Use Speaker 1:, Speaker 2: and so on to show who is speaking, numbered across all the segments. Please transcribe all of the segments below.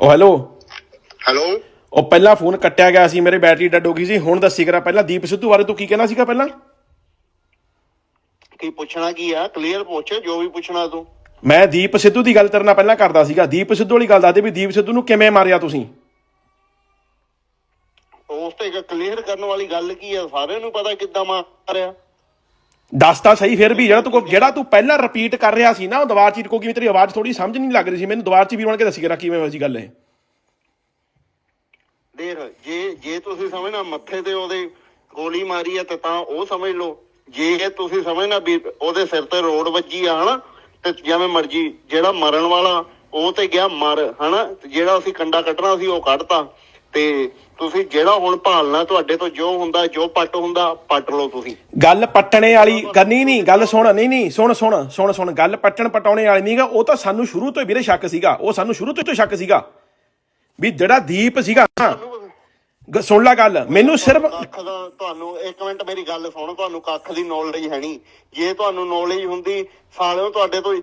Speaker 1: ਉਹ hello.
Speaker 2: Hello.
Speaker 1: ਉਹ ਪਹਿਲਾਂ ਫੋਨ ਕੱਟਿਆ ਗਿਆ ਸੀ ਮੇਰੇ ਬੈਟਰੀ ਡੈਡ ਹੋ ਗਈ ਸੀ ਹੁਣ ਦੱਸੀ ਕਰਾ। ਪਹਿਲਾਂ ਦੀਪ ਸਿੱਧੂ ਬਾਰੇ ਤੂੰ ਕੀ ਕਹਿਣਾ ਸੀਗਾ ਪਹਿਲਾਂ?
Speaker 2: ਕੀ ਪੁੱਛਣਾ ਕੀ ਆ? ਕਲੀਅਰ ਪੁੱਛ ਜੋ ਵੀ ਪੁੱਛਣਾ ਤੂੰ।
Speaker 1: ਮੈਂ ਦੀਪ ਸਿੱਧੂ ਦੀ ਗੱਲ ਤੇਰੇ ਨਾਲ ਪਹਿਲਾਂ ਕਰਦਾ ਸੀਗਾ। ਦੀਪ ਸਿੱਧੂ ਵਾਲੀ ਗੱਲ ਦੱਸਦੇ ਵੀ ਦੀਪ ਸਿੱਧੂ ਨੂੰ ਕਿਵੇਂ ਮਾਰਿਆ ਤੁਸੀਂ?
Speaker 2: ਉਸ ਤੇ ਕਲੀਅਰ ਕਰਨ ਵਾਲੀ ਗੱਲ ਕੀ ਆ? ਸਾਰਿਆਂ ਨੂੰ ਪਤਾ ਕਿੱਦਾਂ ਮਾਰਿਆ।
Speaker 1: ਦੱਸ ਤਾਂ ਸਹੀ ਫਿਰ ਵੀ ਜਿਹੜਾ ਤੂੰ ਕੋ- ਜਿਹੜਾ ਤੂੰ ਪਹਿਲਾਂ ਰਿਪੀਟ ਕਰ ਰਿਹਾ ਸੀ ਨਾ, ਉਹ ਦੁਬਾਰ ਚ ਕਿਉਂਕਿ ਤੇਰੀ ਆਵਾਜ਼ ਥੋੜੀ ਸਮਝ ਨਹੀਂ ਲੱਗ ਰਹੀ ਸੀ, ਮੈਨੂੰ ਦੁਬਾਰ ਚ ਵੀ ਬਣ ਕੇ ਦੱਸੀ ਕਰਾ ਕਿਵੇਂ ਹੋਈ ਸੀ ਗੱਲ ਇਹ।
Speaker 2: ਦੇਖ, ਜੇ ਜੇ ਤੁਸੀਂ ਸਮਝਣਾ ਮੱਥੇ ਤੇ ਉਹਦੇ ਗੋਲੀ ਮਾਰੀ ਆ ਤੇ ਤਾਂ ਉਹ ਸਮਝ ਲਓ। ਜੇ ਤੁਸੀਂ ਸਮਝਣਾ ਵੀ ਉਹਦੇ ਸਿਰ ਤੇ ਰੋਡ ਵੱਜੀ ਆ, ਹਨਾ, ਤੇ ਜਿਵੇਂ ਮਰਜ਼ੀ ਜਿਹੜਾ ਮਰਨ ਵਾਲਾ ਉਹ ਤੇ ਗਿਆ ਮਰ, ਹਨਾ, ਤੇ ਜਿਹੜਾ ਅਸੀਂ ਕੰਡਾ ਕੱਢਣਾ ਸੀ ਉਹ ਕੱਢਤਾ। ਤੇ ਤੁਸੀਂ ਜਿਹੜਾ ਹੁਣ ਭਾਲਣਾ ਤੁਹਾਡੇ ਤੋਂ ਜੋ ਹੁੰਦਾ ਜੋ ਪੱਟ ਹੁੰਦਾ ਪੱਟ ਲਓ ਤੁਸੀਂ।
Speaker 1: ਗੱਲ ਪੱਟਣੇ ਵਾਲੀ ਗੱਲ ਨਹੀਂ ਗੱਲ ਸੁਣ ਨਹੀਂ ਨਹੀਂ ਸੁਣ ਸੁਣ ਸੁਣ ਸੁਣ ਗੱਲ ਪੱਟਣ ਪਟਾਉਣੇ ਵਾਲੀ ਨਹੀਂਗਾ ਉਹ ਤਾਂ ਸਾਨੂੰ ਸ਼ੁਰੂ ਤੋਂ ਵੀਰੇ ਸ਼ੱਕ ਸੀਗਾ। ਉਹ ਸਾਨੂੰ ਸ਼ੁਰੂ ਤੋਂ ਹੀ ਸ਼ੱਕ ਸੀਗਾ। ਵੀ ਜਿਹੜਾ ਦੀਪ ਸੀਗਾ ਸੁਣ ਲੈ ਗੱਲ ਮੈਨੂੰ ਸਿਰਫ
Speaker 2: ਤੁਹਾਨੂੰ ਇੱਕ ਮਿੰਟ ਮੇਰੀ ਗੱਲ ਸੁਣੋ ਤੁਹਾਨੂੰ ਕੱਖ ਦੀ ਨੌਲੇਜ ਹੈ ਨਹੀਂ ਜੇ ਤੁਹਾਨੂੰ ਨੌਲੇਜ ਹੁੰਦੀ ਸਾਲਿਓ ਤੁਹਾਡੇ ਤੋਂ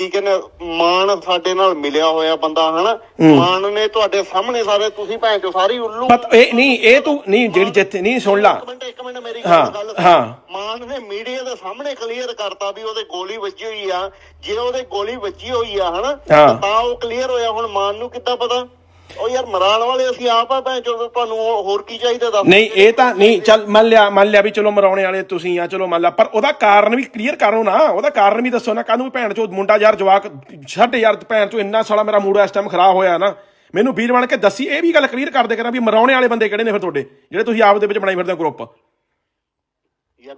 Speaker 2: ਕੀ ਕਹਿੰਦੇ ਮਾਨ ਸਾਡੇ ਨਾਲ ਮਿਲਿਆ ਹੋਇਆ ਬੰਦਾ ਹਨਾ? ਮਾਨ ਨੇ ਤੁਹਾਡੇ ਸਾਹਮਣੇ ਸਾਰੇ ਤੁਸੀਂ ਭੈਣ ਚੋ ਸਾਰੀ ਉੱਲੂ।
Speaker 1: ਪਤ ਇਹ ਨਹੀਂ ਇਹ ਤੂੰ ਨਹੀਂ ਜਿਹੜੀ ਜਿੱਥੇ ਨਹੀਂ ਸੁਣ ਲਾ।
Speaker 2: ਇੱਕ ਮਿੰਟ ਇੱਕ ਮਿੰਟ ਮੇਰੀ ਗੱਲ।
Speaker 1: ਹਾਂ।
Speaker 2: ਮਾਨ ਨੇ ਮੀਡੀਆ ਦੇ ਸਾਹਮਣੇ ਕਲੀਅਰ ਕਰਤਾ ਵੀ ਉਹਦੇ ਗੋਲੀ ਵੱਜੀ ਹੋਈ ਆ। ਜੇ ਉਹਦੇ ਗੋਲੀ ਵੱਜੀ ਹੋਈ ਆ ਹਨਾ। ਤਾਂ ਉਹ ਕਲੀਅਰ ਹੋਇਆ। ਹੁਣ ਮਾਨ ਨੂੰ ਕਿੱਦਾਂ ਪਤਾ? ਉਹ ਯਾਰ ਮਰਾਣ ਵਾਲੇ ਅਸੀਂ ਆਪ ਆ ਭੈਣ ਚੋ ਤੁਹਾਨੂੰ ਉਹ ਹੋਰ ਕੀ ਚਾਹੀਦਾ ਦੱਸ
Speaker 1: ਨਹੀਂ ਇਹ ਤਾਂ ਨਹੀਂ ਚੱਲ ਮੰਨ ਲਿਆ ਮੰਨ ਲਿਆ ਵੀ ਚਲੋ ਮਰਾਉਣੇ ਵਾਲੇ ਤੁਸੀਂ ਆ ਚਲੋ ਮੰਨ ਲਾ ਪਰ ਉਹਦਾ ਕਾਰਨ ਵੀ ਕਲੀਅਰ ਕਰੋ ਨਾ ਉਹਦਾ ਕਾਰਨ ਵੀ ਦੱਸੋ ਨਾ ਕਾਹਨੂੰ ਭੈਣ ਚੋ ਮੁੰਡਾ ਯਾਰ ਜਵਾਕ ਛੱਡ ਯਾਰ ਭੈਣ ਚੋ ਇੰਨਾ ਸਾਲਾ ਮੇਰਾ ਮੂਡ ਇਸ ਟਾਈਮ ਖਰਾਬ ਹੋਇਆ ਨਾ ਮੈਨੂੰ ਵੀਰ ਬਣ ਕੇ ਦੱਸੀ ਇਹ ਵੀ ਗੱਲ ਕਲੀਅਰ ਕਰਦੇ ਕਰਾਂ ਵੀ ਮਰਾਉਣੇ ਵਾਲੇ ਬੰਦੇ ਕਿਹੜੇ ਨੇ ਫਿਰ ਤੁਹਾਡੇ ਜਿਹੜੇ ਤੁਸੀਂ ਆਪ ਦੇ ਵਿੱਚ ਬਣਾਈ ਫਿਰਦੇ ਹੋ ਗਰੁੱਪ
Speaker 2: ਯਾਰ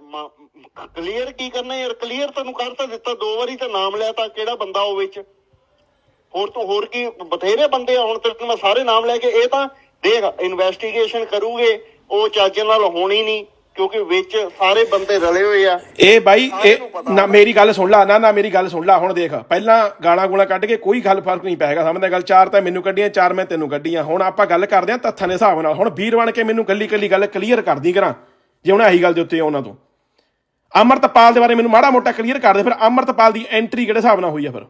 Speaker 2: ਕਲੀਅਰ ਕੀ ਕਰਨਾ ਯਾਰ ਕਲੀਅਰ ਤੈਨੂੰ ਕਰ ਤਾਂ ਦਿੱਤਾ ਦੋ ਵਾਰੀ ਤਾਂ ਨਾਮ ਲਿਆ ਤਾਂ ਕਿਹੜਾ ਬੰਦਾ ਉਹ ਵਿੱਚ। ਹੋਰ ਤੋਂ ਹੋਰ ਕੀ ਬਥੇਰੇ ਬੰਦੇ ਆ ਹੁਣ ਤੱਕ ਮੈਂ ਸਾਰੇ ਨਾਮ ਲੈ ਕੇ ਇਹ ਤਾਂ ਦੇਖ ਇਨਵੈਸਟੀਗੇਸ਼ਨ ਕਰੂਗੇ ਉਹ ਚੱਜ ਨਾਲ ਹੋਣੀ ਨਹੀਂ ਕਿਉਂਕਿ ਵਿੱਚ ਸਾਰੇ ਬੰਦੇ ਰਲੇ ਹੋਏ ਆ।
Speaker 1: ਇਹ ਬਾਈ ਇਹ
Speaker 2: ਨੂੰ
Speaker 1: ਮੇਰੀ ਗੱਲ ਸੁਣ ਲਾ ਨਾ ਨਾ ਮੇਰੀ ਗੱਲ ਸੁਣ ਲਾ ਹੁਣ ਦੇਖ ਪਹਿਲਾਂ ਗਾਲਾਂ ਗੂਲਾਂ ਕੱਢ ਕੇ ਕੋਈ ਗੱਲ ਫ਼ਰਕ ਨਹੀਂ ਪੈਗਾ ਸਮਝਦਾ ਗੱਲ ਚਾਰ ਤਾਂ ਮੈਨੂੰ ਕੱਢੀਆਂ ਚਾਰ ਮੈਂ ਤੈਨੂੰ ਕੱਢੀਆਂ ਹੁਣ ਆਪਾਂ ਗੱਲ ਕਰਦੇ ਆਂ ਤੱਥਾਂ ਦੇ ਹਿਸਾਬ ਨਾਲ। ਹੁਣ ਵੀਰ ਬਣ ਕੇ ਮੈਨੂੰ ਕੱਲੀ ਕੱਲੀ ਗੱਲ ਕਲੀਅਰ ਕਰਦੀ ਕਰਾਂ ਜੇ ਹੁਣ ਆਹੀ ਗੱਲ ਦੇ ਉੱਤੇ ਉਹਨਾਂ ਤੋਂ। ਅਮਰਤਪਾਲ ਦੇ ਬਾਰੇ ਮੈਨੂੰ ਮਾੜਾ ਮੋਟਾ ਕਲੀਅਰ ਕਰ ਦੇ ਫਿਰ ਅਮਰਤਪਾਲ ਦੀ ਐਂਟਰੀ ਕਿਹੜੇ ਹਿਸਾਬ ਨਾਲ ਹੋਈ ਆ ਫਿਰ?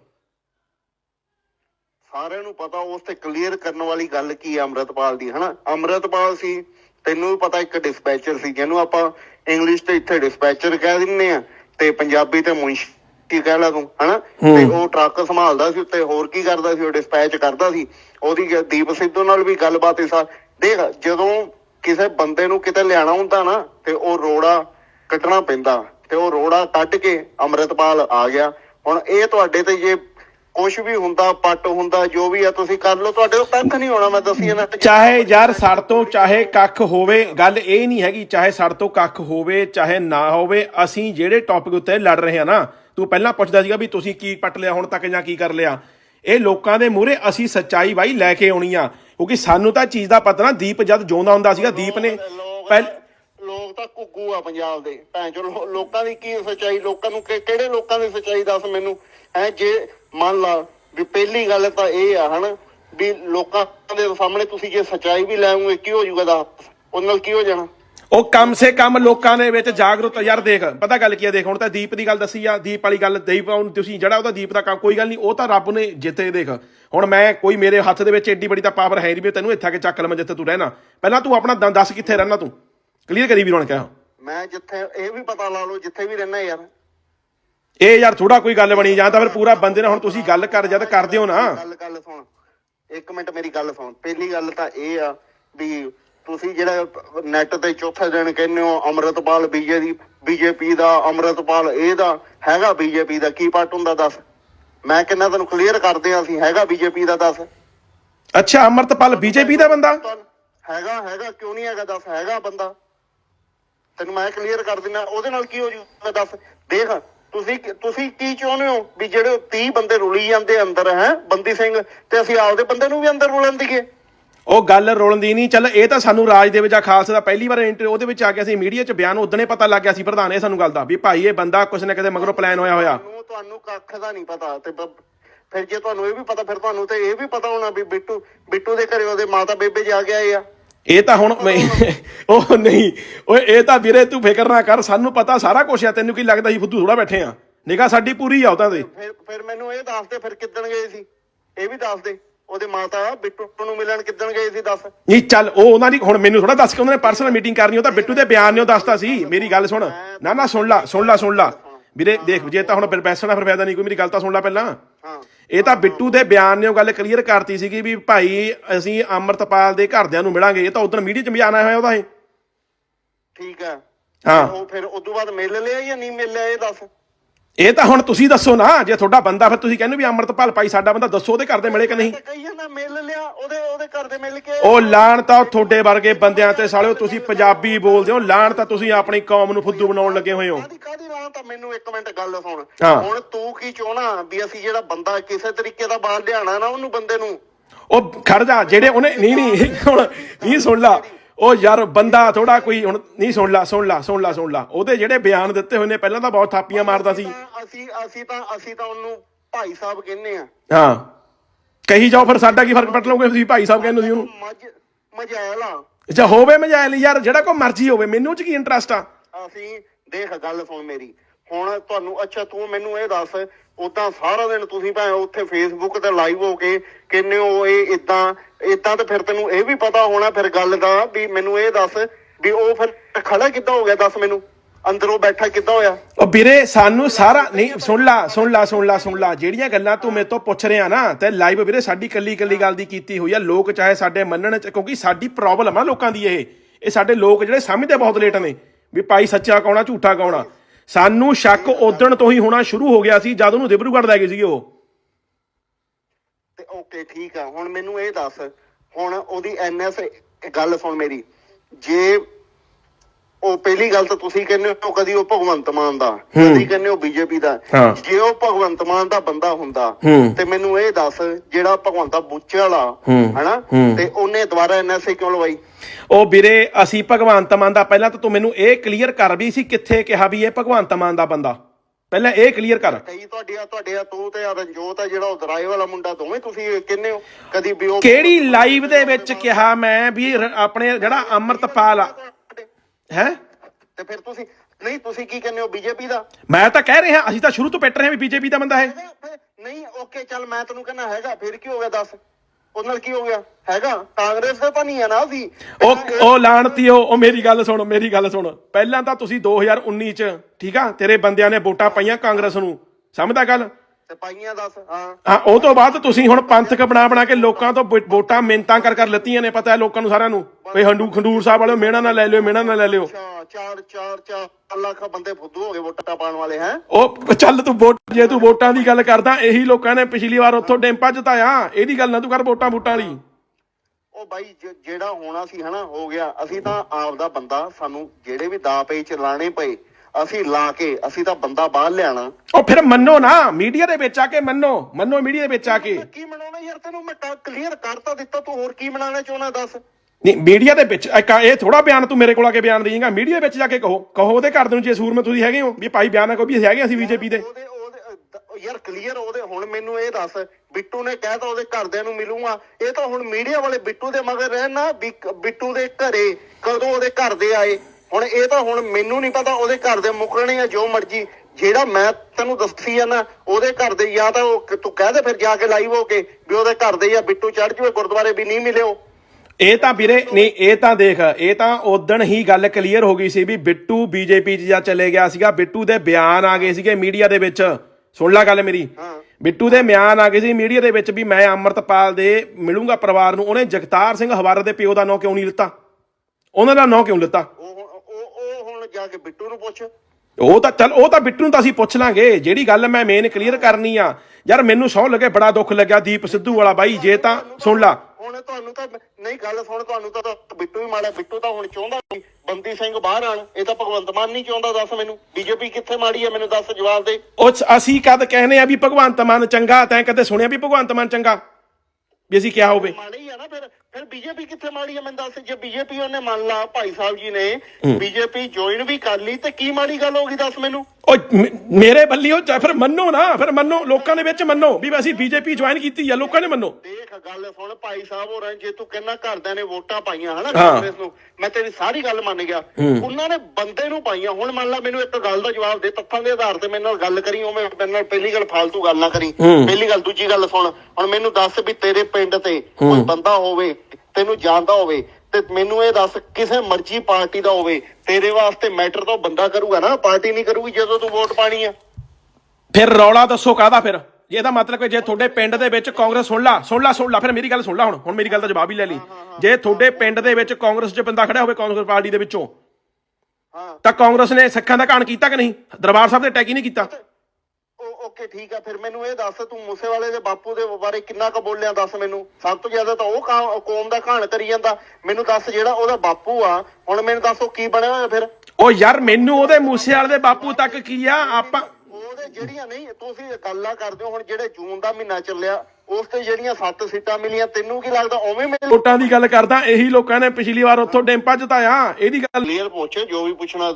Speaker 2: ਸਾਰਿਆਂ ਨੂੰ ਪਤਾ ਉਸ ਤੇ ਕਲੀਅਰ ਕਰਨ ਵਾਲੀ ਗੱਲ ਕੀ ਆ ਅੰਮ੍ਰਿਤਪਾਲ ਦੀ ਹਨਾ? ਅੰਮ੍ਰਿਤਪਾਲ ਸੀ ਤੈਨੂੰ ਵੀ ਪਤਾ ਇੱਕ ਡਿਸਪੈਚਰ ਸੀ ਜਿਹਨੂੰ ਆਪਾਂ ਇੰਗਲਿਸ਼ ਤੇ ਇੱਥੇ ਡਿਸਪੈਚਰ ਕਹਿ ਦਿੰਨੇ ਆ ਤੇ ਪੰਜਾਬੀ ਤੇ ਮੁੰਸ਼ੀ ਕਹਿ ਲਾ ਤੂੰ ਹਨਾ? ਤੇ ਉਹ ਟਰੱਕ ਸੰਭਾਲਦਾ ਸੀ ਉੱਤੇ ਹੋਰ ਕੀ ਕਰਦਾ ਸੀ ਉਹ ਡਿਸਪੈਚ ਕਰਦਾ ਸੀ। ਉਹਦੀ ਦੀਪ ਸਿੱਧੂ ਨਾਲ ਵੀ ਗੱਲਬਾਤ ਇਸ ਦੇਖ ਜਦੋਂ ਕਿਸੇ ਬੰਦੇ ਨੂੰ ਕਿਤੇ ਲਿਆਣਾ ਹੁੰਦਾ ਨਾ ਤੇ ਉਹ ਰੋੜਾ ਕੱਢਣਾ ਪੈਂਦਾ ਤੇ ਉਹ ਰੋੜਾ ਕੱਢ ਕੇ ਅੰਮ੍ਰਿਤਪਾਲ ਆ ਗਿਆ। ਹੁਣ ਇਹ ਤੁਹਾਡੇ ਤੇ ਜੇ ਕੁਝ ਵੀ ਹੁੰਦਾ ਪੱਟ ਹੁੰਦਾ ਜੋ ਵੀ ਆ ਤੁਸੀਂ ਕਰ ਲਓ। ਤੁਹਾਡੇ ਤੋਂ ਕੱਖ ਨਹੀਂ ਹੋਣਾ ਮੈਂ ਦੱਸੀ ਇਹਨਾਂ
Speaker 1: ਚਾਹੇ ਯਾਰ ਸੜ ਤੋਂ ਚਾਹੇ ਕੱਖ ਹੋਵੇ ਗੱਲ ਇਹ ਨਹੀਂ ਹੈਗੀ ਚਾਹੇ ਸੜ ਤੋਂ ਕੱਖ ਹੋਵੇ ਚਾਹੇ ਨਾ ਹੋਵੇ ਅਸੀਂ ਜਿਹੜੇ ਟੌਪਿਕ ਉੱਤੇ ਲੜ ਰਹੇ ਹਾਂ ਨਾ ਤੂੰ ਪਹਿਲਾਂ ਪੁੱਛਦਾ ਸੀਗਾ ਵੀ ਤੁਸੀਂ ਕੀ ਪੱਟ ਲਿਆ ਹੁਣ ਤੱਕ ਜਾਂ ਕੀ ਕਰ ਲਿਆ। ਇਹ ਲੋਕਾਂ ਦੇ ਮੂਹਰੇ ਅਸੀਂ ਸੱਚਾਈ ਬਾਈ ਲੈ ਕੇ ਆਉਣੀ ਆ ਕਿਉਂਕਿ ਸਾਨੂੰ ਤਾਂ ਚੀਜ਼ ਦਾ ਪਤਾ ਨਾ ਦੀਪ ਜਦ ਜਿਉਂਦਾ ਹੁੰਦਾ ਸੀਗਾ ਦੀਪ ਨੇ
Speaker 2: ਲੋਕ
Speaker 1: ਪਹਿਲ
Speaker 2: ਲੋਕ ਤਾਂ ਘੁੱਗੂ ਆ ਪੰਜਾਬ ਦੇ। ਭੈਣ ਚੋ ਲੋਕਾਂ ਦੀ ਕੀ ਸੱਚਾਈ ਲੋਕਾਂ ਨੂੰ ਕਿਹੜੇ ਲੋਕਾਂ ਦੀ ਸੱਚਾਈ ਦੱਸ ਮੈਨੂੰ? ਐ ਜੇ ਮੰਨ ਲਾ ਵੀ ਪਹਿਲੀ ਗੱਲ ਤਾਂ ਇਹ ਆ ਹਨ ਵੀ ਲੋਕਾਂ ਦੇ ਸਾਹਮਣੇ ਤੁਸੀਂ ਜੇ ਸੱਚਾਈ ਵੀ ਲੈਓਗੇ ਕੀ ਹੋ ਜਾਊਗਾ ਦੱਸ? ਉਹਦੇ ਨਾਲ ਕੀ ਹੋ ਜਾਣਾ?
Speaker 1: ਉਹ ਕਮ ਸੇ ਕਮ ਲੋਕਾਂ ਦੇ ਵਿੱਚ ਜਾਗਰੂਕ ਯਾਰ ਦੇਖ ਪਤਾ ਗੱਲ ਕੀ ਆ ਦੇਖ ਹੁਣ ਤਾਂ ਦੀਪ ਦੀ ਗੱਲ ਦੱਸੀ ਆ ਦੀਪ ਵਾਲੀ ਗੱਲ ਦੀਪ ਹੁਣ ਤੁਸੀਂ ਜਿਹੜਾ ਉਹਦਾ ਦੀਪ ਦਾ ਕੰਮ ਕੋਈ ਗੱਲ ਨਹੀਂ ਉਹ ਤਾਂ ਰੱਬ ਨੇ ਜਿੱਤੇ ਦੇਖ। ਹੁਣ ਮੈਂ ਕੋਈ ਮੇਰੇ ਹੱਥ ਦੇ ਵਿੱਚ ਏਡੀ ਬੜੀ ਤਾਂ ਪਾਵਰ ਹੈ ਨਹੀਂ ਵੀ ਤੈਨੂੰ ਇੱਥੇ ਆ ਕੇ ਚੱਕ ਲਵਾਂ ਜਿੱਥੇ ਤੂੰ ਰਹਿਣਾ। ਪਹਿਲਾਂ ਤੂੰ ਆਪਣਾ ਦ- ਦੱਸ ਕਿੱਥੇ ਰਹਿਣਾ ਤੂੰ? ਕਲੀਅਰ ਕਰੀ ਵੀਰ ਹੁਣ ਕਿਹਾ।
Speaker 2: ਮੈਂ ਜਿੱਥੇ ਇਹ ਵੀ ਪਤਾ ਲਾ ਲਓ ਜਿੱਥੇ ਵੀ ਰਹਿਣਾ ਯਾਰ।
Speaker 1: ਇਹ ਯਾਰ ਥੋੜਾ ਕੋਈ ਗੱਲ ਬਣੀ ਜਾਂ ਤਾਂ ਫਿਰ ਪੂਰਾ ਬੰਦੇ ਨਾਲ ਹੁਣ ਤੁਸੀਂ ਗੱਲ ਕਰ ਜਦ ਕਰਦੇ ਹੋ ਨਾ।
Speaker 2: ਗੱਲ ਗੱਲ ਸੁਣ। ਇੱਕ ਮਿੰਟ ਮੇਰੀ ਗੱਲ ਸੁਣ। ਪਹਿਲੀ ਗੱਲ ਤਾਂ ਇਹ ਆ ਵੀ ਤੁਸੀਂ ਜਿਹੜਾ ਨੈਟ ਤੇ ਚੌਥੇ ਦਿਨ ਕਹਿੰਦੇ ਹੋ ਅਮਰਤਪਾਲ ਬੀਜੇਪੀ ਬੀਜੇਪੀ ਦਾ ਅਮਰਤਪਾਲ ਇਹ ਦਾ ਹੈਗਾ ਬੀਜੇਪੀ ਦਾ ਕੀ ਪਾਰਟ ਹੁੰਦਾ ਦੱਸ? ਮੈਂ ਕਿੰਨਾ ਤੈਨੂੰ ਕਲੀਅਰ ਕਰਦੇ ਆ ਅਸੀਂ ਹੈਗਾ ਬੀਜੇਪੀ ਦਾ ਦੱਸ?
Speaker 1: ਅੱਛਾ ਅਮਰਤਪਾਲ ਬੀਜੇਪੀ ਦਾ ਬੰਦਾ?
Speaker 2: ਹੈਗਾ ਹੈਗਾ ਕਿਉਂ ਨਹੀਂ ਹੈਗਾ ਦੱਸ? ਹੈਗਾ ਬੰਦਾ। ਤੈਨੂੰ ਮੈਂ ਕਲੀਅਰ ਕਰ ਦਿੰਦਾ ਉਹਦੇ ਨਾਲ ਕੀ ਹੋ ਜੂਗਾ ਦੱਸ? ਦੇਖ ਤੁਸੀਂ ਤੁਸੀਂ ਕੀ ਚਾਹੁੰਦੇ ਹੋ? ਵੀ ਜਿਹੜੇ 30 ਬੰਦੇ ਰੁਲੀ ਜਾਂਦੇ ਅੰਦਰ ਹੈ? ਬੰਦੀ ਸਿੰਘ ਤੇ ਅਸੀਂ ਆਪਦੇ ਬੰਦੇ ਨੂੰ ਵੀ ਅੰਦਰ ਰੁਲਣ ਦੀਏ
Speaker 1: ਉਹ ਗੱਲ ਰੋਲਣ ਦੀ ਨਹੀਂ ਚੱਲ ਇਹ ਤਾਂ ਸਾਨੂੰ ਰਾਜ ਦੇ ਵਿੱਚ ਆ ਖਾਲਸੇ ਦਾ ਪਹਿਲੀ ਵਾਰ ਇੰਟਰ ਉਹਦੇ ਵਿੱਚ ਆ ਗਿਆ ਸੀ ਮੀਡੀਆ 'ਚ ਬਿਆਨ ਉਦਣੇ ਪਤਾ ਲੱਗ ਗਿਆ ਸੀ ਪ੍ਰਧਾਨ ਇਹ ਸਾਨੂੰ ਗੱਲ ਦਾ ਵੀ ਭਾਈ ਇਹ ਬੰਦਾ ਕੁਛ ਨਾ ਕਿਤੇ ਮਗਰੋਂ ਪਲਾਨ ਹੋਇਆ ਹੋਇਆ।
Speaker 2: ਤੁਹਾਨੂੰ ਤੁਹਾਨੂੰ ਕੱਖ ਦਾ ਨਹੀਂ ਪਤਾ ਤੇ ਫਿਰ ਜੇ ਤੁਹਾਨੂੰ ਇਹ ਵੀ ਪਤਾ ਫਿਰ ਤੁਹਾਨੂੰ ਤੇ ਇਹ ਵੀ ਪਤਾ ਹੋਣਾ ਵੀ ਬਿੱਟੂ ਬਿੱਟੂ ਦੇ ਘਰੇ ਉਹਦੇ ਮਾਤਾ ਬੇਬੇ ਜਾ ਕੇ ਆਏ ਆ।
Speaker 1: ਇਹ ਤਾਂ ਹੁਣ ਉਹ ਨਹੀਂ। ਓਏ ਇਹ ਤਾਂ ਵੀਰੇ ਤੂੰ ਫਿਕਰ ਨਾ ਕਰ ਸਾਨੂੰ ਪਤਾ ਸਾਰਾ ਕੁਝ ਆ ਤੈਨੂੰ ਕੀ ਲੱਗਦਾ ਸੀ ਫੁੱਦੂ ਥੋੜਾ ਬੈਠੇ ਆ? ਨਿਗਾਹ ਸਾਡੀ ਪੂਰੀ ਆ ਉਹਦਾਂ ਦੇ
Speaker 2: ਫਿਰ ਫਿਰ ਮੈਨੂੰ ਇਹ ਦੱਸ ਦੇ ਫਿਰ ਕਿੱਦਣ ਗਏ ਸੀ? ਇਹ ਵੀ ਦੱਸ ਦੇ ਉਹਦੇ ਮਾਤਾ ਬਿੱਟੂ ਨੂੰ ਮਿਲਣ ਕਿੱਦਣ ਗਏ ਸੀ ਦੱਸ।
Speaker 1: ਨਹੀਂ ਚੱਲ ਉਹ ਉਹਨਾਂ ਦੀ ਹੁਣ ਮੈਨੂੰ ਥੋੜਾ ਦੱਸ ਕੇ ਉਹਨਾਂ ਨੇ ਪਰਸਨਲ ਮੀਟਿੰਗ ਕਰਨੀ ਉਹ ਤਾਂ ਬਿੱਟੂ ਦੇ ਬਿਆਨ ਨੇ ਉਹ ਦੱਸਤਾ ਸੀ। ਮੇਰੀ ਗੱਲ ਸੁਣ। ਨਾ ਨਾ ਸੁਣ ਲਾ ਸੁਣ ਲਾ ਸੁਣ ਲਾ। ਵੀਰੇ ਦੇਖ ਜੇ ਤਾਂ ਹੁਣ ਫਿਰ ਬੈਸਣਾ ਫਿਰ ਫਾਇਦਾ ਨਹੀਂ ਕੋਈ ਮੇਰੀ ਗੱਲ ਤਾਂ ਸੁਣ ਲੈ ਪਹਿਲਾਂ।
Speaker 2: ਹਾਂ।
Speaker 1: ਇਹ ਤਾਂ ਬਿੱਟੂ ਦੇ ਬਿਆਨ ਨੇ ਉਹ ਗੱਲ ਕਲੀਅਰ ਕਰਤੀ ਸੀਗੀ ਵੀ ਭਾਈ ਅਸੀਂ ਅਮਰਤਪਾਲ ਦੇ ਘਰਦਿਆਂ ਨੂੰ ਮਿਲਾਂਗੇ। ਇਹ ਤਾਂ ਉਦੋਂ ਮੀਡੀਆ 'ਚ ਬਿਆਨ ਆਇਆ ਹੋਇਆ ਉਹਦਾ ਇਹ।
Speaker 2: ਠੀਕ ਆ।
Speaker 1: ਹਾਂ।
Speaker 2: ਉਹ ਫਿਰ ਉਦੋਂ ਬਾਅਦ ਮਿਲ ਲਿਆ ਜਾਂ ਨਹੀਂ ਮਿਲ ਲਿਆ ਇਹ ਦੱਸ।
Speaker 1: ਇਹ ਤਾਂ ਹੁਣ ਤੁਸੀਂ ਦੱਸੋ ਨਾ ਜੇ ਤੁਹਾਡਾ ਬੰਦਾ ਫਿਰ ਤੁਸੀਂ ਕਹਿੰਦੇ ਵੀ ਅਮਰਤਪਾਲ ਭਾਈ ਸਾਡਾ ਬੰਦਾ ਦੱਸੋ ਉਹਦੇ ਘਰ ਦੇ ਮਿਲੇ ਕਿ ਨਹੀਂ?
Speaker 2: ਤੇ ਕਹੀ ਜਾਂਦਾ ਮਿਲ ਲਿਆ ਉਹਦੇ ਉਹਦੇ ਘਰ ਦੇ ਮਿਲ ਕੇ।
Speaker 1: ਉਹ ਲਾਣ ਤਾਂ ਤੁਹਾਡੇ ਵਰਗੇ ਬੰਦਿਆਂ ਤੇ ਸਾਲਿਓ ਤੁਸੀਂ ਪੰਜਾਬੀ ਬੋਲਦੇ ਹੋ ਲਾਣ ਤਾਂ ਤੁਸੀਂ ਆਪਣੀ ਕੌਮ ਨੂੰ ਫੁੱਦੂ ਬਣਾਉਣ ਲੱਗੇ ਹੋਏ ਹੋ।
Speaker 2: ਕਾਦੀ ਕਾਦੀ ਰਾਂ ਤਾਂ ਮੈਨੂੰ ਇੱਕ ਮਿੰਟ ਗੱਲ ਸੁਣ।
Speaker 1: ਹਾਂ।
Speaker 2: ਹੁਣ ਤੂੰ ਕੀ ਚਾਹਣਾ ਵੀ ਅਸੀਂ ਜਿਹੜਾ ਬੰਦਾ ਕਿਸੇ ਤਰੀਕੇ ਦਾ ਬਾਹਰ ਲਿਆਣਾ ਨਾ ਉਹਨੂੰ ਬੰਦੇ ਨੂੰ?
Speaker 1: ਉਹ ਖੜ ਜਾ ਜਿਹੜੇ ਉਹਨੇ ਨਹੀਂ ਨਹੀਂ ਹੁਣ ਨਹੀਂ ਸੁਣ ਲਾ। ਉਹ ਯਾਰ ਬੰਦਾ ਥੋੜਾ ਕੋਈ ਹੁਣ ਨਹੀਂ ਸੁਣ ਲਾ ਸੁਣ ਲਾ ਸੁਣ ਲਾ ਸੁਣ ਲਾ। ਉਹਦੇ ਜਿਹੜੇ ਬਿਆਨ ਦਿੱਤੇ ਹੋਏ ਨੇ ਪਹਿਲਾਂ ਤਾਂ ਬਹੁਤ ਥਾਪੀਆਂ ਮਾਰਦਾ ਸੀ।
Speaker 2: ਅਸੀਂ ਅਸੀਂ ਤਾਂ ਅਸੀਂ ਤਾਂ ਉਹਨੂੰ ਭਾਈ ਸਾਹਿਬ ਕਹਿੰਦੇ ਆ।
Speaker 1: ਹਾਂ। ਕਹੀ ਜਾਓ ਫਿਰ ਸਾਡਾ ਕੀ ਫ਼ਰਕ ਪੜ ਲਓਗੇ ਤੁਸੀਂ ਭਾਈ ਸਾਹਿਬ ਕਹਿੰਦੇ ਸੀ ਉਹਨੂੰ।
Speaker 2: ਮਜ ਮਜਾਇਲ ਆ।
Speaker 1: ਜੇ ਹੋਵੇ ਮਜਾਇਲ ਯਾਰ ਜਿਹੜਾ ਕੋ ਮਰਜ਼ੀ ਹੋਵੇ ਮੈਨੂੰ ਚ ਕੀ ਇੰਟਰਸਟ ਆ?
Speaker 2: ਅਸੀਂ ਦੇਖ ਗੱਲ ਸੁਣ ਮੇਰੀ। ਹੁਣ ਤੁਹਾਨੂੰ, ਅੱਛਾ, ਤੂੰ ਮੈਨੂੰ ਇਹ ਦੱਸ ਉਦਾਂ ਸਾਰਾ ਦਿਨ ਤੁਸੀਂ ਭਾਵੇਂ ਉੱਥੇ ਫੇਸਬੁੱਕ ਤੇ ਲਾਈਵ ਹੋ ਕੇ ਕਿੰਨੇ ਹੋ, ਇਹ ਇਦਾਂ ਇਦਾਂ ਤੇ ਫਿਰ ਤੈਨੂੰ ਇਹ ਵੀ ਪਤਾ ਹੋਣਾ ਫਿਰ ਗੱਲ ਦਾ ਵੀ ਮੈਨੂੰ ਇਹ ਦੱਸ ਵੀ ਉਹ ਫਿਰ ਖੜਾ ਕਿੱਦਾਂ ਹੋ ਗਿਆ, ਦੱਸ ਮੈਨੂੰ? ਅੰਦਰੋਂ ਬੈਠਾ ਕਿੱਦਾਂ ਹੋਇਆ?
Speaker 1: ਉਹ ਵੀਰੇ, ਸਾਨੂੰ ਸਾਰਾ, ਨਹੀਂ, ਸੁਣ ਲਾ ਸੁਣ ਲਾ ਸੁਣ ਲਾ ਸੁਣ ਲਾ, ਜਿਹੜੀਆਂ ਗੱਲਾਂ ਤੂੰ ਮੇਰੇ ਤੋਂ ਪੁੱਛ ਰਿਹਾ ਨਾ, ਤੇ ਲਾਈਵ ਵੀਰੇ ਸਾਡੀ ਕੱਲੀ ਕੱਲੀ ਗੱਲ ਦੀ ਕੀਤੀ ਹੋਈ ਆ, ਲੋਕ ਚਾਹੇ ਸਾਡੇ ਮੰਨਣ ਚ, ਕਿਉਂਕਿ ਸਾਡੀ ਪ੍ਰੋਬਲਮ ਆ ਲੋਕਾਂ ਦੀ ਇਹ। ਇਹ ਸਾਡੇ ਲੋਕ ਜਿਹੜੇ ਸਮਝਦੇ ਬਹੁਤ ਲੇਟ ਨੇ, ਵੀ ਭਾਈ ਸੱਚਾ ਕੌਣਾ ਝੂਠਾ ਕੌਣਾ ਸਾਨੂੰ ਸ਼ੱਕ ਉਦਣ ਤੋਂ ਹੀ ਹੋਣਾ ਸ਼ੁਰੂ ਹੋ ਗਿਆ ਸੀ, ਜਦ ਉਹਨੂੰ ਦਿਬਰੂਗੜ੍ਹ ਲੈ ਗਏ ਸੀਗੇ ਉਹ।
Speaker 2: ਤੇ ਓਕੇ, ਠੀਕ ਆ। ਹੁਣ ਮੈਨੂੰ ਇਹ ਦੱਸ, ਹੁਣ ਉਹਦੀ ਐਨਐਸ ਗੱਲ ਸੁਣ ਮੇਰੀ। ਜੇ ਉਹ ਪਹਿਲੀ ਗੱਲ ਤਾਂ ਤੁਸੀਂ ਕਹਿੰਦੇ ਹੋ ਕਦੀ ਉਹ ਭਗਵੰਤ ਮਾਨ ਦਾ ਕਦੀ ਕਹਿੰਦੇ ਹੋ ਬੀਜੇਪੀ ਦਾ। ਜੇ ਉਹ ਭਗਵੰਤ ਮਾਨ ਦਾ ਬੰਦਾ ਹੁੰਦਾ। ਤੇ ਮੈਨੂੰ ਇਹ ਦੱਸ ਜਿਹੜਾ ਭਗਵੰਤਾ ਬੁੱਚੇ ਵਾਲਾ। ਹਨਾ। ਤੇ ਉਹਨੇ ਦੁਬਾਰਾ ਐਨਐਸਏ ਕਿਉਂ ਲਵਾਈ
Speaker 1: ਉਹ ਵੀਰੇ ਅਸੀਂ ਭਗਵੰਤ ਮਾਨ ਦਾ ਪਹਿਲਾਂ ਤਾਂ ਤੂੰ ਮੈਨੂੰ ਇਹ ਕਲੀਅਰ ਕਰ ਵੀ ਸੀ ਕਿੱਥੇ ਕਿਹਾ ਵੀ ਇਹ ਭਗਵੰਤ ਮਾਨ ਦਾ ਬੰਦਾ ਪਹਿਲਾਂ ਇਹ ਕਲੀਅਰ ਕਰ
Speaker 2: ਕਈ ਤੁਹਾਡੀਆਂ ਤੁਹਾਡੇ ਤੂੰ ਤੇ ਆ ਰਣਜੋਤ ਆ ਜਿਹੜਾ ਉਹ ਦਰਾਏ ਵਾਲਾ ਮੁੰਡਾ ਦੋਵੇਂ ਤੁਸੀਂ ਕਹਿੰਦੇ ਹੋ ਕਦੀ ਵੀ ਉਹ
Speaker 1: ਕਿਹੜੀ ਲਾਈਵ ਦੇ ਵਿੱਚ ਕਿਹਾ ਮੈਂ ਵੀ ਆਪਣੇ ਜਿਹੜਾ ਅਮਰਤਪਾਲ ਆ ਹੈ?
Speaker 2: ਤੇ ਫਿਰ ਤੁਸੀਂ ਨਹੀਂ ਤੁਸੀਂ ਕੀ ਕਹਿੰਦੇ ਹੋ ਬੀਜੇਪੀ ਦਾ?
Speaker 1: ਮੈਂ ਤਾਂ ਕਹਿ ਰਿਹਾ ਅਸੀਂ ਤਾਂ ਸ਼ੁਰੂ ਤੋਂ ਪਿੱਟ ਰਹੇ ਹਾਂ ਵੀ ਬੀਜੇਪੀ ਦਾ ਬੰਦਾ ਹੈ।
Speaker 2: ਨਹੀਂ ਓਕੇ ਚੱਲ ਮੈਂ ਤੈਨੂੰ ਕਹਿੰਦਾ ਹੈਗਾ ਫਿਰ ਕੀ ਹੋ ਗਿਆ ਦੱਸ? ਉਹਦੇ ਨਾਲ ਕੀ ਹੋ ਗਿਆ? ਹੈਗਾ? ਕਾਂਗਰਸ ਦਾ ਤਾਂ ਨਹੀਂ ਹੈ ਨਾ ਅਸੀਂ।
Speaker 1: ਉਹ ਉਹ ਲਾਣਤੀ ਉਹ ਉਹ ਮੇਰੀ ਗੱਲ ਸੁਣ ਮੇਰੀ ਗੱਲ ਸੁਣ। ਪਹਿਲਾਂ ਤਾਂ ਤੁਸੀਂ 2019 ਚ ਠੀਕ ਆ ਤੇਰੇ ਬੰਦਿਆਂ ਨੇ ਵੋਟਾਂ ਪਾਈਆਂ ਕਾਂਗਰਸ ਨੂੰ। ਸਮਝਦਾ ਗੱਲ?
Speaker 2: ਤੇ ਪਾਈਆਂ ਦੱਸ ਹਾਂ।
Speaker 1: ਹਾਂ ਉਹ ਤੋਂ ਬਾਅਦ ਤੁਸੀਂ ਹੁਣ ਪੰਥਕ ਬਣਾ ਬਣਾ ਕੇ ਲੋਕਾਂ ਤੋਂ ਵੋ- ਵੋਟਾਂ ਮਿੰਤਾਂ ਕਰ ਕਰ ਲੱਤੀਆਂ ਨੇ ਪਤਾ ਹੈ ਲੋਕਾਂ ਨੂੰ ਸਾਰਿਆਂ ਨੂੰ? ਵੀ ਹੰਡੂ ਖੰਡੂਰ ਸਾਹਿਬ ਵਾਲਿਓ ਮਿਹਣਾ ਨਾ ਲੈ ਲਿਓ ਮਿਹਣਾ ਨਾ ਲੈ ਲਿਓ।
Speaker 2: ਅੱਛਾ ਚਾਰ ਚਾਰ ਚਾਰ ਲੱਖ ਬੰਦੇ ਫੁੱਦੂ ਹੋ ਗਏ ਵੋਟਾਂ ਪਾਉਣ ਵਾਲੇ ਹੈ?
Speaker 1: ਉਹ ਚੱਲ ਤੂੰ ਵੋਟ ਜੇ ਤੂੰ ਵੋਟਾਂ ਦੀ ਗੱਲ ਕਰਦਾ ਇਹੀ ਲੋਕਾਂ ਨੇ ਪਿਛਲੀ ਵਾਰ ਉੱਥੋਂ ਡੈਂਪਾ ਜਿਤਾਇਆ। ਇਹਦੀ ਗੱਲ ਨਾ ਤੂੰ ਕਰ ਵੋਟਾਂ ਵੋਟਾਂ ਵਾਲੀ।
Speaker 2: ਉਹ ਬਾਈ ਜ- ਜਿਹੜਾ ਹੋਣਾ ਸੀ ਹਨਾ ਹੋ ਗਿਆ। ਅਸੀਂ ਤਾਂ ਆਪ ਦਾ ਬੰਦਾ ਸਾਨੂੰ ਜਿਹੜੇ ਵੀ ਦਾ ਪਈ ਚਲਾਣੇ ਪਏ ਅਸੀਂ ਲਾ ਕੇ ਅਸੀਂ ਤਾਂ ਬੰਦਾ ਬਾਹਰ ਲਿਆਣਾ।
Speaker 1: ਉਹ ਫਿਰ ਮੰਨੋ ਨਾ ਮੀਡੀਆ ਦੇ ਵਿੱਚ ਆ ਕੇ ਮੰਨੋ ਮੰਨੋ ਮੀਡੀਆ ਦੇ ਵਿੱਚ ਆ ਕੇ।
Speaker 2: ਕੀ ਮਨਾਉਣਾ ਯਾਰ ਤੈਨੂੰ? ਮੈਂ ਕਲੀਅਰ ਕਰਤਾ ਦਿੱਤਾ ਤੂੰ ਹੋਰ ਕੀ ਮਨਾਉਣਾ ਚਾਹੁੰਦਾ ਦੱਸ?
Speaker 1: ਨਹੀਂ ਮੀਡੀਆ ਦੇ ਵਿੱਚ ਇੱਕ ਇਹ ਥੋੜਾ ਬਿਆਨ ਤੂੰ ਮੇਰੇ ਕੋਲ ਆ ਕੇ ਬਿਆਨ ਦੇਈਂਗਾ। ਮੀਡੀਆ ਵਿੱਚ ਜਾ ਕੇ ਕਹੋ। ਕਹੋ ਉਹਦੇ ਘਰ ਦੇ ਨੂੰ ਜੇ ਸੂਰ ਮੈਂ ਤੁਸੀਂ ਹੈਗੇ ਹੋ ਵੀ ਭਾਈ ਬਿਆਨ ਨਾ ਕਹੋ ਵੀ ਹੈਗੇ ਅਸੀਂ ਬੀਜੇਪੀ ਦੇ।
Speaker 2: ਯਾਰ ਕਲੀਅਰ ਉਹਦੇ ਹੁਣ ਮੈਨੂੰ ਇਹ ਦੱਸ ਬਿੱਟੂ ਨੇ ਕਹਿਤਾ ਉਹਦੇ ਘਰਦਿਆਂ ਨੂੰ ਮਿਲੂੰਗਾ। ਇਹ ਤਾਂ ਹੁਣ ਮੀਡੀਆ ਵਾਲੇ ਬਿੱਟੂ ਦੇ ਮਗਰ ਰਹਿਣ ਕ- ਬਿੱਟੂ ਦੇ ਘਰੇ ਕਦੋਂ ਉਹਦੇ ਘਰ ਦੇ ਆਏ? ਹੁਣ ਇਹ ਤਾਂ ਹੁਣ ਮੈਨੂੰ ਨਹੀਂ ਪਤਾ ਉਹਦੇ ਘਰ ਦੇ ਮੁਕਰਣੇ ਆ ਜੋ ਮਰਜ਼ੀ। ਜਿਹੜਾ ਮੈਂ ਤੈਨੂੰ ਦੱਸੀ ਆ ਨਾ ਉਹਦੇ ਘਰ ਦੇ ਜਾਂ ਤਾਂ ਉਹ ਤੂੰ ਕਹਿ ਦੇ ਫਿਰ ਜਾ ਕੇ ਲਾਈਵ ਹੋ ਕੇ ਵੀ ਉਹਦੇ ਘਰ ਦੇ ਜਾਂ ਬਿੱਟੂ ਚੜ ਜੂਏ ਗੁਰਦੁਆਰੇ ਵੀ ਨਹੀਂ ਮਿਲਿਓ।
Speaker 1: ਇਹ ਤਾਂ ਵੀਰੇ ਨਹੀਂ ਇਹ ਤਾਂ ਦੇਖ ਇਹ ਤਾਂ ਉਦਣ ਹੀ ਗੱਲ ਕਲੀਅਰ ਹੋ ਗਈ ਸੀ ਵੀ ਬਿੱਟੂ ਬੀਜੇਪੀ 'ਚ ਜਾ ਚਲੇ ਗਿਆ ਸੀਗਾ। ਬਿੱਟੂ ਦੇ ਬਿਆਨ ਆ ਗਏ ਸੀਗੇ ਮੀਡੀਆ ਦੇ ਵਿੱਚ। ਸੁਣ ਲੈ ਗੱਲ ਮੇਰੀ। ਬਿੱਟੂ ਦੇ ਬਿਆਨ ਆ ਗਏ ਸੀ ਮੀਡੀਆ ਦੇ ਵਿੱਚ ਵੀ ਮੈਂ ਅਮਰਤਪਾਲ ਦੇ ਮਿਲੂੰਗਾ ਪਰਿਵਾਰ ਨੂੰ। ਉਹਨੇ ਜਗਤਾਰ ਸਿੰਘ ਹਵਾਰਾ ਦੇ ਪਿਓ ਦਾ ਨਾਂ ਕਿਉਂ ਨਹੀਂ ਲਿੱਤਾ? ਉਹਨਾਂ ਦਾ ਨਾਂ ਕਿਉਂ ਲਿੱਤਾ
Speaker 2: ਉਹ ਹੁਣ- ਉਹ ਉਹ ਹੁਣ ਜਾ ਕੇ ਬਿੱਟੂ ਨੂੰ ਪੁੱਛ।
Speaker 1: ਉਹ ਤਾਂ ਚੱਲ ਉਹ ਤਾਂ ਬਿੱਟੂ ਨੂੰ ਤਾਂ ਅਸੀਂ ਪੁੱਛ ਲਾਂਗੇ। ਜਿਹੜੀ ਗੱਲ ਮੈਂ ਮੇਨ ਕਲੀਅਰ ਕਰਨੀ ਆ। ਯਾਰ ਮੈਨੂੰ ਸੌ ਲੱਗੇ ਬੜਾ ਦੁੱਖ ਲੱਗਿਆ ਦੀਪ ਸਿੱਧੂ ਵਾਲਾ ਬਾਈ ਜੇ ਤਾਂ ਸੁਣ ਲਾ।
Speaker 2: ਹੁਣ ਤੁਹਾਨੂੰ ਤਾਂ ਨਹੀਂ ਗੱਲ ਸੁਣ ਤੁਹਾਨੂੰ ਤਾਂ ਬਿੱਟੂ ਹੀ ਮਾੜਾ ਬਿੱਟੂ ਤਾਂ ਹੁਣ ਚਾਹੁੰਦਾ ਬੰਦੀ ਸਿੰਘ ਬਾਹਰ ਆਣ ਇਹ ਤਾਂ ਭਗਵੰਤ ਮਾਨ ਨਹੀਂ ਚਾਹੁੰਦਾ ਦੱਸ ਮੈਨੂੰ। ਬੀਜੇਪੀ ਕਿੱਥੇ ਮਾੜੀ ਹੈ ਮੈਨੂੰ ਦੱਸ ਜਵਾਬ ਦੇ।
Speaker 1: ਉਹ ਅਸੀਂ ਕਦ ਕਹਿੰਦੇ ਆ ਵੀ ਭਗਵੰਤ ਮਾਨ ਚੰਗਾ ਤੈਂ ਕਦੇ ਸੁਣਿਆ ਵੀ ਭਗਵੰਤ ਮਾਨ ਚੰਗਾ? ਵੀ ਅਸੀਂ ਕਿਹਾ ਹੋਵੇ।
Speaker 2: ਮਾੜੀ ਨਾ ਫਿਰ ਬੀਜੇਪੀ ਕਿੱਥੇ ਮਾੜੀ ਹੈ ਮੈਨੂੰ ਦੱਸ ਜੇ ਬੀਜੇਪੀ ਉਹਨੇ ਮੰਨ ਲਾ ਭਾਈ ਸਾਹਿਬ ਜੀ ਨੇ ਬੀਜੇਪੀ ਜੁਆਇਨ ਵੀ ਕਰ ਲਈ ਤੇ ਕੀ ਮਾੜੀ ਗੱਲ ਹੋ ਗਈ ਦੱਸ ਮੈਨੂੰ?
Speaker 1: ਉਹ ਮ- ਮੇਰੇ ਬੱਲੀਓ ਚਾਹੇ ਫਿਰ ਮੰਨੋ ਨਾ ਫਿਰ ਮੰਨੋ ਲੋਕਾਂ ਦੇ ਵਿੱਚ ਮੰਨੋ ਵੀ ਅਸੀਂ ਬੀਜੇਪੀ ਜੁਆਇਨ ਕੀਤੀ ਆ ਲੋਕਾਂ ਨੇ ਮੰਨੋ।
Speaker 2: ਦੇਖ ਗੱਲ ਸੁਣ ਭਾਈ ਸਾਹਿਬ ਹੋਰਾਂ ਜੇ ਤੂੰ ਕਹਿੰਦਾ ਘਰਦਿਆਂ ਨੇ ਵੋਟਾਂ ਪਾਈਆਂ ਹਨਾ। ਕਾਂਗਰਸ ਨੂੰ ਮੈਂ ਤੇਰੀ ਸਾਰੀ ਗੱਲ ਮੰਨ ਗਿਆ। ਉਹਨਾਂ ਨੇ ਬੰਦੇ ਨੂੰ ਪਾਈਆਂ ਹੁਣ ਮੰਨ ਲਾ ਮੈਨੂੰ ਇੱਕ ਗੱਲ ਦਾ ਜਵਾਬ ਦੇ ਤੱਥਾਂ ਦੇ ਆਧਾਰ ਤੇ ਮੇਰੇ ਨਾਲ ਗੱਲ ਕਰੀ ਉਵੇਂ ਮੇਰੇ ਨਾਲ ਪਹਿਲੀ ਗੱਲ ਫਾਲਤੂ ਗੱਲ ਨਾ ਕਰੀ। ਪਹਿਲੀ ਗੱਲ ਦੂਜੀ ਗੱਲ ਸੁਣ ਹੁਣ ਮੈਨੂੰ ਦੱਸ ਵੀ ਤੇਰੇ ਪਿੰਡ ਤੇ ਕੋਈ ਬੰਦਾ ਹੋਵੇ ਤੈਨੂੰ ਜਾਣਦਾ ਹੋਵੇ ਤੇ ਮੈਨੂੰ ਇਹ ਦੱਸ ਕਿਸੇ ਮਰਜ਼ੀ ਪਾਰਟੀ ਦਾ ਹੋਵੇ ਤੇਰੇ ਵਾਸਤੇ ਮੈਟਰ ਤਾਂ ਬੰਦਾ ਕਰੂਗਾ ਨਾ ਪਾਰਟੀ ਨਹੀਂ ਕਰੂਗੀ ਜਦੋਂ ਤੂੰ ਵੋਟ ਪਾਣੀ ਆ।
Speaker 1: ਫਿਰ ਰੌਲਾ ਦੱਸੋ ਕਾਹਦਾ ਫਿਰ? ਇਹਦਾ ਮਤਲਬ ਕਿ ਜੇ ਤੁਹਾਡੇ ਪਿੰਡ ਦੇ ਵਿੱਚ ਕਾਂਗਰਸ ਸੁਣ ਲਾ ਸੁਣ ਲਾ ਸੁਣ ਲਾ ਫਿਰ ਮੇਰੀ ਗੱਲ ਸੁਣ ਲਾ ਹੁਣ ਹੁਣ ਮੇਰੀ ਗੱਲ ਦਾ ਜਵਾਬ ਹੀ ਲੈ ਲਈ। ਜੇ ਤੁਹਾਡੇ ਪਿੰਡ ਦੇ ਵਿੱਚ ਕਾਂਗਰਸ 'ਚ ਬੰਦਾ ਖੜਿਆ ਹੋਵੇ ਕਾਂਗਰਸ ਪਾਰਟੀ ਦੇ ਵਿੱਚੋਂ
Speaker 2: ਹਾਂ।
Speaker 1: ਤਾਂ ਕਾਂਗਰਸ ਨੇ ਸਿੱਖਾਂ ਦਾ ਘਾਣ ਕੀਤਾ ਕਿ ਨਹੀਂ? ਦਰਬਾਰ ਸਾਹਿਬ ਤੇ ਅਟੈਕ ਹੀ ਨਹੀਂ ਕੀਤਾ?
Speaker 2: ਓਕੇ ਠੀਕ ਆ ਫਿਰ ਮੈਨੂੰ ਇਹ ਦੱਸ ਤੂੰ ਮੂਸੇਵਾਲੇ ਦੇ ਬਾਪੂ ਦੇ ਬਾਰੇ ਕਿੰਨਾ ਕੁ ਬੋਲਿਆ ਦੱਸ ਮੈਨੂੰ। ਸਭ ਤੋਂ ਜ਼ਿਆਦਾ ਤਾਂ ਉਹ ਕੌਮ ਦਾ ਕਹਾਣ ਕਰੀ ਜਾਂਦਾ। ਮੈਨੂੰ ਦੱਸ ਜਿਹੜਾ ਉਹਦਾ ਬਾਪੂ ਆ ਹੁਣ ਮੈਨੂੰ ਦੱਸ ਉਹ ਕੀ ਬਣਿਆ ਹੋਇਆ ਫਿਰ?
Speaker 1: ਉਹ ਯਾਰ ਮੈਨੂੰ ਉਹਦੇ ਮੂਸੇ ਵਾਲੇ ਦੇ ਬਾਪੂ ਤੱਕ ਕੀ ਆ? ਆਪਾਂ
Speaker 2: ਉਹਦੇ ਜਿਹੜੀਆਂ ਨਹੀਂ ਤੁਸੀਂ ਗੱਲਾਂ ਕਰਦੇ ਹੋ ਹੁਣ ਜਿਹੜੇ ਜੂਨ ਦਾ ਮਹੀਨਾ ਚੱਲਿਆ ਉਸ ਤੇ ਜਿਹੜੀਆਂ 7 ਸੀਟਾਂ ਮਿਲੀਆਂ ਤੈਨੂੰ ਕੀ ਲੱਗਦਾ ਉਵੇਂ ਮਿਲ
Speaker 1: ਵੋਟਾਂ ਦੀ ਗੱਲ ਕਰਦਾ ਇਹੀ ਲੋਕਾਂ ਨੇ ਪਿਛਲੀ ਵਾਰ ਉੱਥੋਂ ਡੈਂਪਾ ਜਿਤਾਇਆ ਇਹਦੀ ਗੱਲ
Speaker 2: ਕਲੀਅਰ ਪੁੱਛ ਜੋ ਵੀ ਪੁੱਛਣਾ